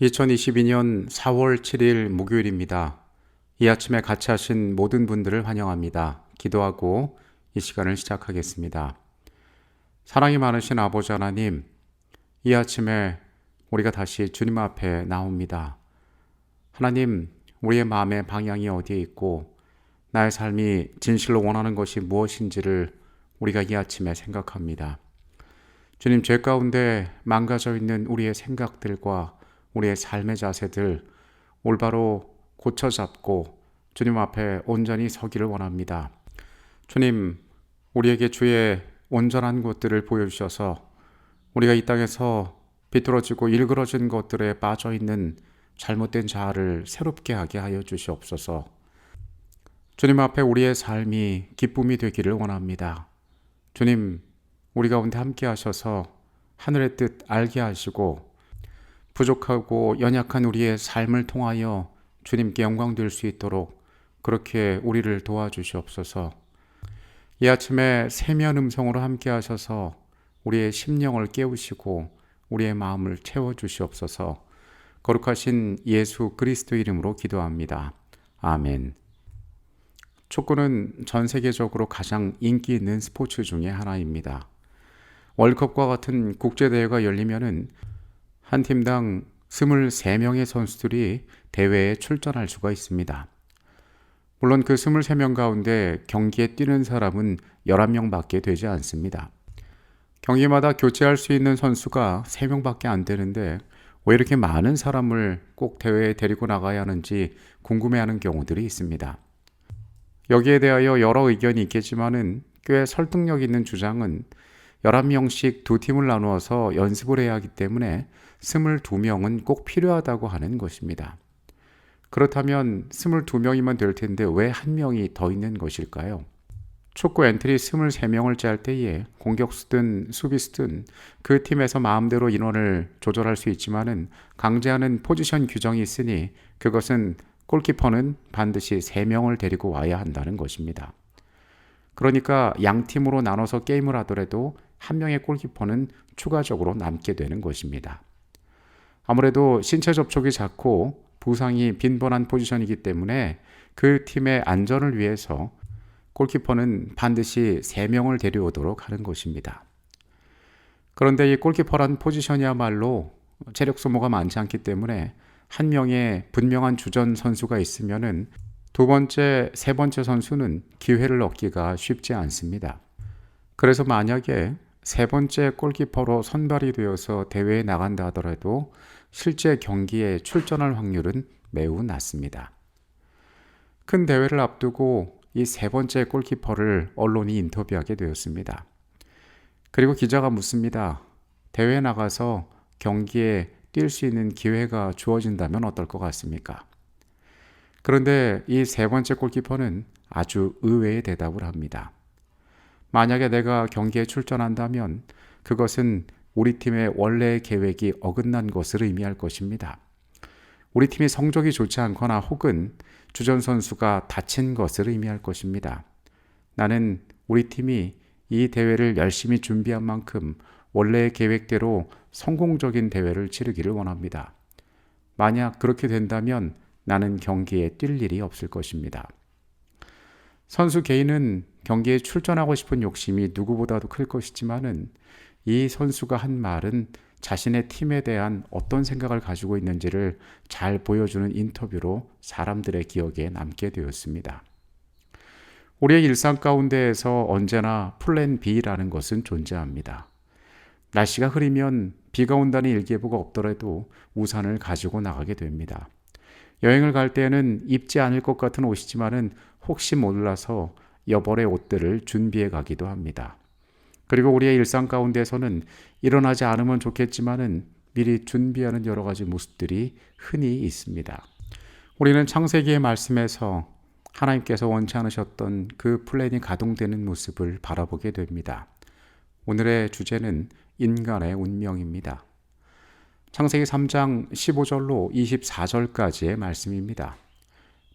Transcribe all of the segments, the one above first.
2022년 4월 7일 목요일입니다. 이 아침에 같이 하신 모든 분들을 환영합니다. 기도하고 이 시간을 시작하겠습니다. 사랑이 많으신 아버지 하나님, 이 아침에 우리가 다시 주님 앞에 나옵니다. 하나님, 우리의 마음의 방향이 어디에 있고 나의 삶이 진실로 원하는 것이 무엇인지를 우리가 이 아침에 생각합니다. 주님, 죄 가운데 망가져 있는 우리의 생각들과 우리의 삶의 자세들 올바로 고쳐 잡고 주님 앞에 온전히 서기를 원합니다. 주님, 우리에게 주의 온전한 것들을 보여주셔서 우리가 이 땅에서 비뚤어지고 일그러진 것들에 빠져 있는 잘못된 자아를 새롭게 하게 하여 주시옵소서. 주님 앞에 우리의 삶이 기쁨이 되기를 원합니다. 주님, 우리 가운데 함께 하셔서 하늘의 뜻 알게 하시고 부족하고 연약한 우리의 삶을 통하여 주님께 영광 될 수 있도록 그렇게 우리를 도와주시옵소서. 이 아침에 세면 음성으로 함께 하셔서 우리의 심령을 깨우시고 우리의 마음을 채워 주시옵소서. 거룩하신 예수 그리스도 이름으로 기도합니다. 아멘. 축구는 전 세계적으로 가장 인기 있는 스포츠 중의 하나입니다. 월컵과 같은 국제 대회가 열리면은 한 팀당 23명의 선수들이 대회에 출전할 수가 있습니다. 물론 그 23명 가운데 경기에 뛰는 사람은 11명 밖에 되지 않습니다. 경기마다 교체할 수 있는 선수가 3명밖에 안 되는데 왜 이렇게 많은 사람을 꼭 대회에 데리고 나가야 하는지 궁금해하는 경우들이 있습니다. 여기에 대하여 여러 의견이 있겠지만은 꽤 설득력 있는 주장은 11명씩 두 팀을 나누어서 연습을 해야 하기 때문에 22명은 꼭 필요하다고 하는 것입니다. 그렇다면 22명이면 될 텐데 왜 한 명이 더 있는 것일까요? 축구 엔트리 23명을 짤 때에 공격수든 수비수든 그 팀에서 마음대로 인원을 조절할 수 있지만은 강제하는 포지션 규정이 있으니 그것은 골키퍼는 반드시 3명을 데리고 와야 한다는 것입니다. 그러니까 양 팀으로 나눠서 게임을 하더라도 한 명의 골키퍼는 추가적으로 남게 되는 것입니다. 아무래도 신체 접촉이 작고 부상이 빈번한 포지션이기 때문에 그 팀의 안전을 위해서 골키퍼는 반드시 3명을 데려오도록 하는 것입니다. 그런데 이 골키퍼란 포지션이야말로 체력 소모가 많지 않기 때문에 한 명의 분명한 주전 선수가 있으면은 두 번째, 세 번째 선수는 기회를 얻기가 쉽지 않습니다. 그래서 만약에 세 번째 골키퍼로 선발이 되어서 대회에 나간다 하더라도 실제 경기에 출전할 확률은 매우 낮습니다. 큰 대회를 앞두고 이 세 번째 골키퍼를 언론이 인터뷰하게 되었습니다. 그리고 기자가 묻습니다. 대회에 나가서 경기에 뛸 수 있는 기회가 주어진다면 어떨 것 같습니까? 그런데 이 세 번째 골키퍼는 아주 의외의 대답을 합니다. 만약에 내가 경기에 출전한다면 그것은 우리 팀의 원래의 계획이 어긋난 것을 의미할 것입니다. 우리 팀이 성적이 좋지 않거나 혹은 주전 선수가 다친 것을 의미할 것입니다. 나는 우리 팀이 이 대회를 열심히 준비한 만큼 원래의 계획대로 성공적인 대회를 치르기를 원합니다. 만약 그렇게 된다면 나는 경기에 뛸 일이 없을 것입니다. 선수 개인은 경기에 출전하고 싶은 욕심이 누구보다도 클 것이지만은 이 선수가 한 말은 자신의 팀에 대한 어떤 생각을 가지고 있는지를 잘 보여주는 인터뷰로 사람들의 기억에 남게 되었습니다. 우리의 일상 가운데에서 언제나 플랜 B라는 것은 존재합니다. 날씨가 흐리면 비가 온다는 일기예보가 없더라도 우산을 가지고 나가게 됩니다. 여행을 갈 때는 입지 않을 것 같은 옷이지만은 혹시 몰라서 여벌의 옷들을 준비해 가기도 합니다. 그리고 우리의 일상 가운데서는 일어나지 않으면 좋겠지만은 미리 준비하는 여러 가지 모습들이 흔히 있습니다. 우리는 창세기의 말씀에서 하나님께서 원치 않으셨던 그 플랜이 가동되는 모습을 바라보게 됩니다. 오늘의 주제는 인간의 운명입니다. 창세기 3장 15절로 24절까지의 말씀입니다.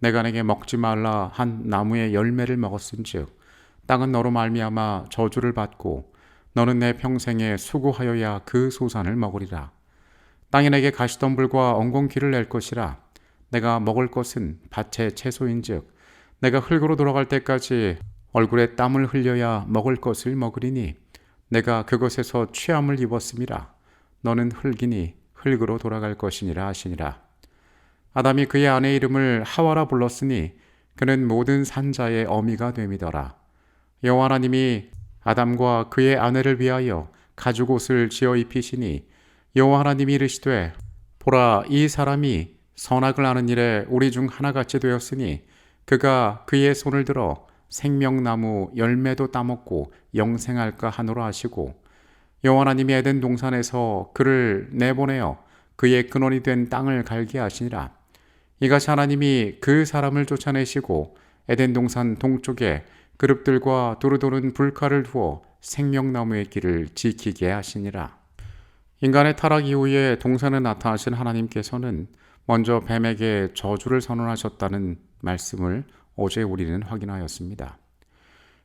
내가 내게 먹지 말라 한 나무의 열매를 먹었은즉 땅은 너로 말미암아 저주를 받고 너는 내 평생에 수고하여야 그 소산을 먹으리라. 땅이 내게 가시덤불과 엉겅퀴를 낼 것이라. 내가 먹을 것은 밭의 채소인즉 내가 흙으로 돌아갈 때까지 얼굴에 땀을 흘려야 먹을 것을 먹으리니 내가 그것에서 취함을 입었음이라. 너는 흙이니 흙으로 돌아갈 것이니라 하시니라 아담이 그의 아내 이름을 하와라 불렀으니 그는 모든 산자의 어미가 됨이더라. 여호와 하나님이 아담과 그의 아내를 위하여 가죽 옷을 지어 입히시니 여호와 하나님이 이르시되 보라 이 사람이 선악을 아는 일에 우리 중 하나같이 되었으니 그가 그의 손을 들어 생명나무 열매도 따먹고 영생할까 하노라 하시고 여호와 하나님이 에덴 동산에서 그를 내보내어 그의 근원이 된 땅을 갈게 하시니라 이같이 하나님이 그 사람을 쫓아내시고 에덴 동산 동쪽에 그룹들과 두루도는 불칼을 두어 생명나무의 길을 지키게 하시니라 인간의 타락 이후에 동산에 나타나신 하나님께서는 먼저 뱀에게 저주를 선언하셨다는 말씀을 어제 우리는 확인하였습니다.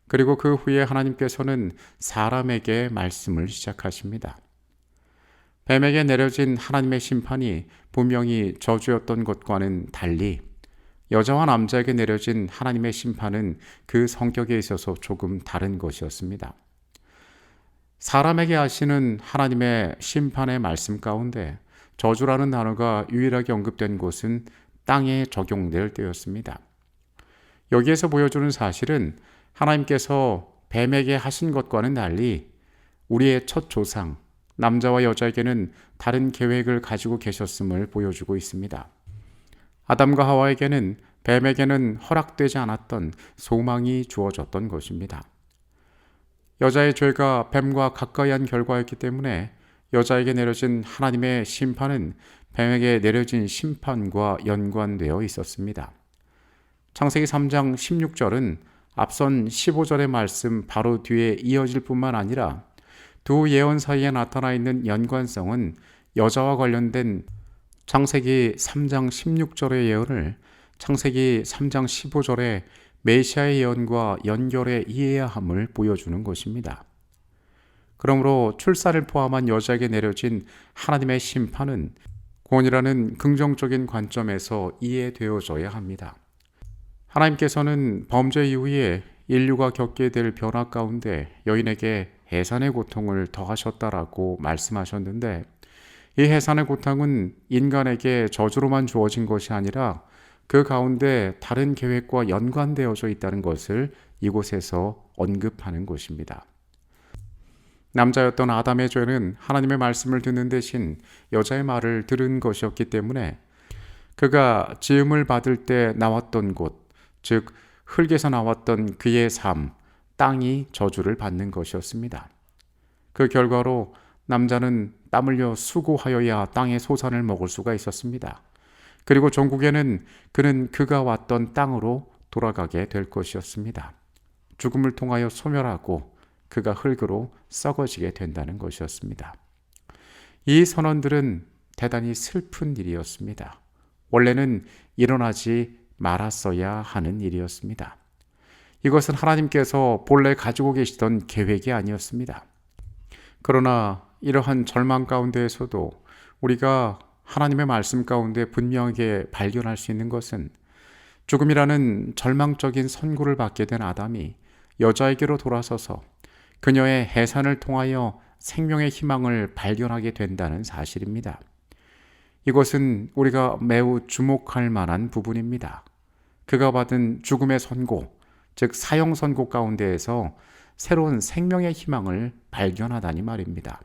그리고 그 후에 하나님께서는 사람에게 말씀을 시작하십니다. 뱀에게 내려진 하나님의 심판이 분명히 저주였던 것과는 달리 여자와 남자에게 내려진 하나님의 심판은 그 성격에 있어서 조금 다른 것이었습니다. 사람에게 하시는 하나님의 심판의 말씀 가운데 저주라는 단어가 유일하게 언급된 곳은 땅에 적용될 때였습니다. 여기에서 보여주는 사실은 하나님께서 뱀에게 하신 것과는 달리 우리의 첫 조상, 남자와 여자에게는 다른 계획을 가지고 계셨음을 보여주고 있습니다. 아담과 하와에게는 뱀에게는 허락되지 않았던 소망이 주어졌던 것입니다. 여자의 죄가 뱀과 가까이 한 결과였기 때문에 여자에게 내려진 하나님의 심판은 뱀에게 내려진 심판과 연관되어 있었습니다. 창세기 3장 16절은 앞선 15절의 말씀 바로 뒤에 이어질 뿐만 아니라 두 예언 사이에 나타나 있는 연관성은 여자와 관련된 창세기 3장 16절의 예언을 창세기 3장 15절의 메시아의 예언과 연결해 이해해야 함을 보여주는 것입니다. 그러므로 출산을 포함한 여자에게 내려진 하나님의 심판은 구원이라는 긍정적인 관점에서 이해되어져야 합니다. 하나님께서는 범죄 이후에 인류가 겪게 될 변화 가운데 여인에게 해산의 고통을 더하셨다라고 말씀하셨는데 이 해산의 고통은 인간에게 저주로만 주어진 것이 아니라 그 가운데 다른 계획과 연관되어져 있다는 것을 이곳에서 언급하는 것입니다. 남자였던 아담의 죄는 하나님의 말씀을 듣는 대신 여자의 말을 들은 것이었기 때문에 그가 지음을 받을 때 나왔던 곳, 즉 흙에서 나왔던 그의 삶, 땅이 저주를 받는 것이었습니다. 그 결과로 남자는 땀 흘려 수고하여야 땅의 소산을 먹을 수가 있었습니다. 그리고 종국에는 그는 그가 왔던 땅으로 돌아가게 될 것이었습니다. 죽음을 통하여 소멸하고 그가 흙으로 썩어지게 된다는 것이었습니다. 이 선언들은 대단히 슬픈 일이었습니다. 원래는 일어나지 말았어야 하는 일이었습니다. 이것은 하나님께서 본래 가지고 계시던 계획이 아니었습니다. 그러나 이러한 절망 가운데에서도 우리가 하나님의 말씀 가운데 분명하게 발견할 수 있는 것은 죽음이라는 절망적인 선고를 받게 된 아담이 여자에게로 돌아서서 그녀의 해산을 통하여 생명의 희망을 발견하게 된다는 사실입니다. 이것은 우리가 매우 주목할 만한 부분입니다. 그가 받은 죽음의 선고, 즉 사형 선고 가운데에서 새로운 생명의 희망을 발견하다니 말입니다.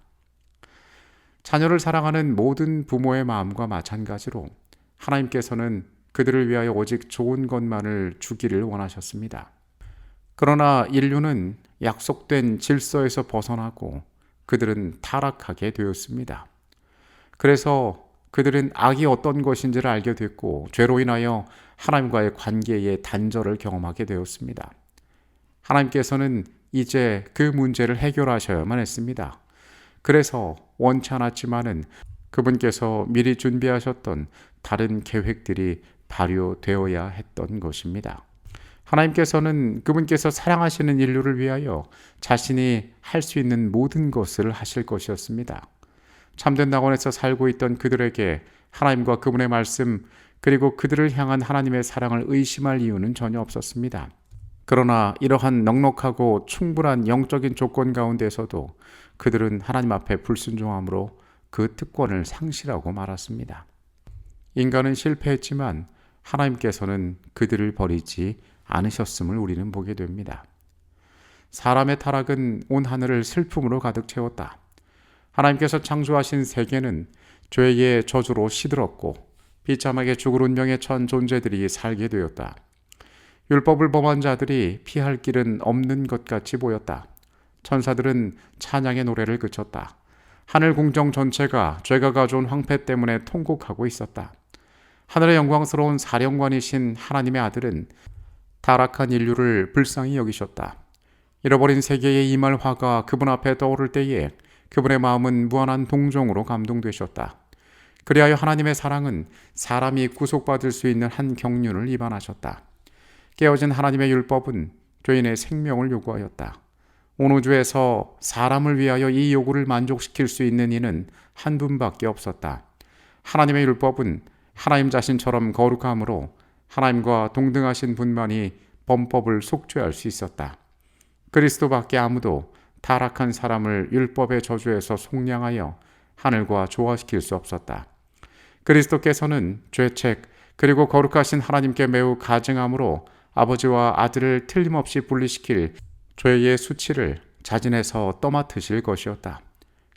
자녀를 사랑하는 모든 부모의 마음과 마찬가지로 하나님께서는 그들을 위하여 오직 좋은 것만을 주기를 원하셨습니다. 그러나 인류는 약속된 질서에서 벗어나고 그들은 타락하게 되었습니다. 그래서 그들은 악이 어떤 것인지를 알게 됐고 죄로 인하여 하나님과의 관계의 단절을 경험하게 되었습니다. 하나님께서는 이제 그 문제를 해결하셔야만 했습니다. 그래서 원치 않았지만은 그분께서 미리 준비하셨던 다른 계획들이 발효되어야 했던 것입니다. 하나님께서는 그분께서 사랑하시는 인류를 위하여 자신이 할 수 있는 모든 것을 하실 것이었습니다. 참된 낙원에서 살고 있던 그들에게 하나님과 그분의 말씀 그리고 그들을 향한 하나님의 사랑을 의심할 이유는 전혀 없었습니다. 그러나 이러한 넉넉하고 충분한 영적인 조건 가운데서도 그들은 하나님 앞에 불순종함으로 그 특권을 상실하고 말았습니다. 인간은 실패했지만 하나님께서는 그들을 버리지 않으셨음을 우리는 보게 됩니다. 사람의 타락은 온 하늘을 슬픔으로 가득 채웠다. 하나님께서 창조하신 세계는 죄의 저주로 시들었고 비참하게 죽을 운명에 처한 존재들이 살게 되었다. 율법을 범한 자들이 피할 길은 없는 것 같이 보였다. 천사들은 찬양의 노래를 그쳤다. 하늘 궁정 전체가 죄가 가져온 황폐 때문에 통곡하고 있었다. 하늘의 영광스러운 사령관이신 하나님의 아들은 타락한 인류를 불쌍히 여기셨다. 잃어버린 세계의 임할 화가 그분 앞에 떠오를 때에 그분의 마음은 무한한 동정으로 감동되셨다. 그리하여 하나님의 사랑은 사람이 구속받을 수 있는 한 경륜을 입안하셨다. 깨어진 하나님의 율법은 죄인의 생명을 요구하였다. 온 우주에서 사람을 위하여 이 요구를 만족시킬 수 있는 이는 한 분밖에 없었다. 하나님의 율법은 하나님 자신처럼 거룩함으로 하나님과 동등하신 분만이 범법을 속죄할 수 있었다. 그리스도밖에 아무도 타락한 사람을 율법의 저주에서 속량하여 하늘과 조화시킬 수 없었다. 그리스도께서는 죄책 그리고 거룩하신 하나님께 매우 가증함으로 아버지와 아들을 틀림없이 분리시킬 죄의 수치를 자진해서 떠맡으실 것이었다.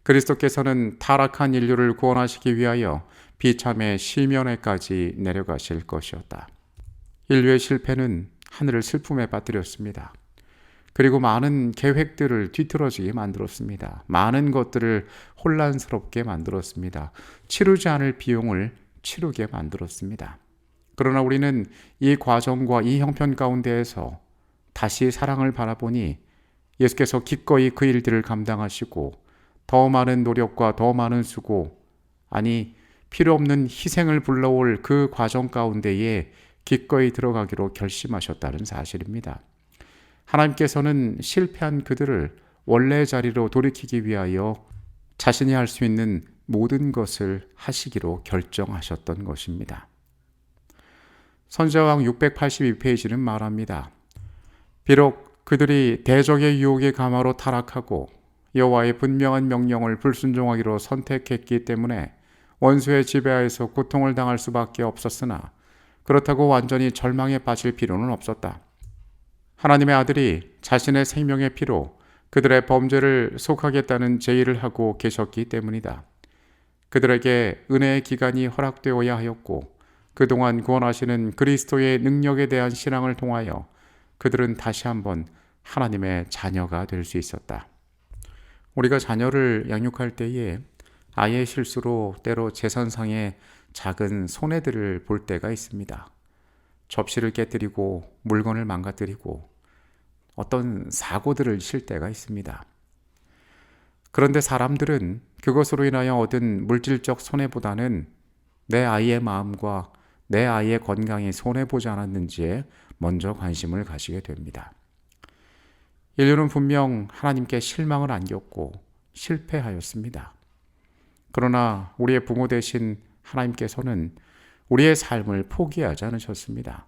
그리스도께서는 타락한 인류를 구원하시기 위하여 비참의 시면에까지 내려가실 것이었다. 인류의 실패는 하늘을 슬픔에 빠뜨렸습니다. 그리고 많은 계획들을 뒤틀어지게 만들었습니다. 많은 것들을 혼란스럽게 만들었습니다. 치르지 않을 비용을 치르게 만들었습니다. 그러나 우리는 이 과정과 이 형편 가운데에서 다시 사랑을 바라보니 예수께서 기꺼이 그 일들을 감당하시고 더 많은 노력과 더 많은 수고, 아니, 필요 없는 희생을 불러올 그 과정 가운데에 기꺼이 들어가기로 결심하셨다는 사실입니다. 하나님께서는 실패한 그들을 원래 자리로 돌이키기 위하여 자신이 할 수 있는 모든 것을 하시기로 결정하셨던 것입니다. 선자왕 682페이지는 말합니다. 비록 그들이 대적의 유혹에 감화로 타락하고 여호와의 분명한 명령을 불순종하기로 선택했기 때문에 원수의 지배하에서 고통을 당할 수밖에 없었으나 그렇다고 완전히 절망에 빠질 필요는 없었다. 하나님의 아들이 자신의 생명의 피로 그들의 범죄를 속하겠다는 제의를 하고 계셨기 때문이다. 그들에게 은혜의 기간이 허락되어야 하였고 그동안 구원하시는 그리스도의 능력에 대한 신앙을 통하여 그들은 다시 한번 하나님의 자녀가 될 수 있었다. 우리가 자녀를 양육할 때에 아이의 실수로 때로 재산상의 작은 손해들을 볼 때가 있습니다. 접시를 깨뜨리고 물건을 망가뜨리고 어떤 사고들을 칠 때가 있습니다. 그런데 사람들은 그것으로 인하여 얻은 물질적 손해보다는 내 아이의 마음과 내 아이의 건강에 손해보지 않았는지에 먼저 관심을 가지게 됩니다. 인류는 분명 하나님께 실망을 안겼고 실패하였습니다. 그러나 우리의 부모 되신 하나님께서는 우리의 삶을 포기하지 않으셨습니다.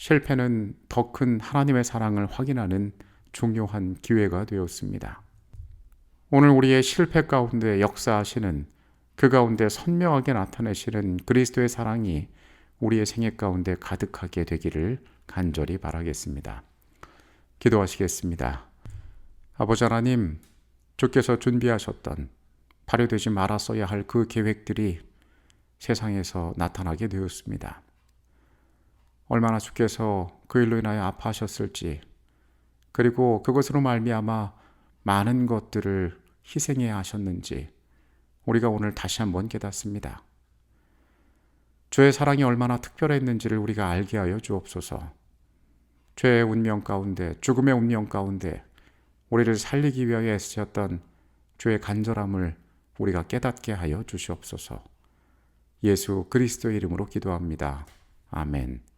실패는 더 큰 하나님의 사랑을 확인하는 중요한 기회가 되었습니다. 오늘 우리의 실패 가운데 역사하시는 그 가운데 선명하게 나타내시는 그리스도의 사랑이 우리의 생애 가운데 가득하게 되기를 간절히 바라겠습니다. 기도하시겠습니다. 아버지 하나님, 주께서 준비하셨던 발효되지 말았어야 할 그 계획들이 세상에서 나타나게 되었습니다. 얼마나 주께서 그 일로 인하여 아파하셨을지 그리고 그것으로 말미암아 많은 것들을 희생해야 하셨는지 우리가 오늘 다시 한번 깨닫습니다. 주의 사랑이 얼마나 특별했는지를 우리가 알게 하여 주옵소서. 죄의 운명 가운데, 죽음의 운명 가운데 우리를 살리기 위하여 애쓰셨던 주의 간절함을 우리가 깨닫게 하여 주시옵소서. 예수 그리스도의 이름으로 기도합니다. 아멘.